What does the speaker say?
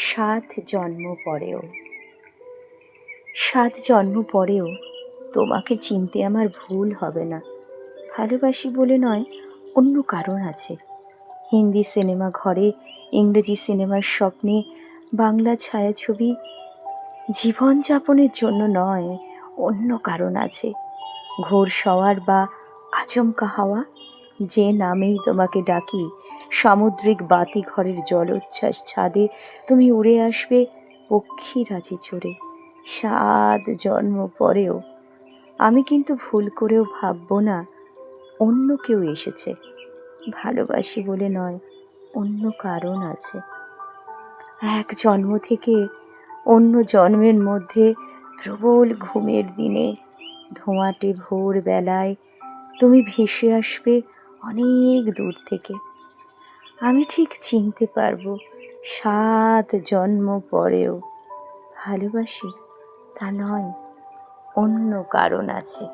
সাত জন্ম পরেও। সাত জন্ম পরেও তোমাকে চিনতে আমার ভুল হবে না। ভালোবাসি বলে নয়, অন্য কারণ আছে। হিন্দি সিনেমা ঘরে, ইংরেজি সিনেমার স্বপ্নে, বাংলা ছায়াছবি জীবনযাপনের জন্য নয়, অন্য কারণ আছে। ঘোর শওয়ার বা আচমকা হাওয়া যে নামেই তোমাকে ডাকি, সামুদ্রিক বাতি ঘরের জলোচ্ছ্বাস ছাদে তুমি উড়ে আসবে পক্ষীরাজি চড়ে। সাত জন্ম পরেও আমি কিন্তু ভুল করেও ভাববো না, অন্য কেউ এসেছে। ভালোবাসি বলে নয়, অন্য কারণ আছে। এক জন্ম থেকে অন্য জন্মের মধ্যে প্রবল ঘুমের দিনে ধোঁয়াটে ভোর বেলায় তুমি ভেসে আসবে অনেক দূর থেকে। আমি ঠিক চিনতে পারব সাত জন্ম পরেও ভালোবাসি তা নয়, অন্য কারণ আছে।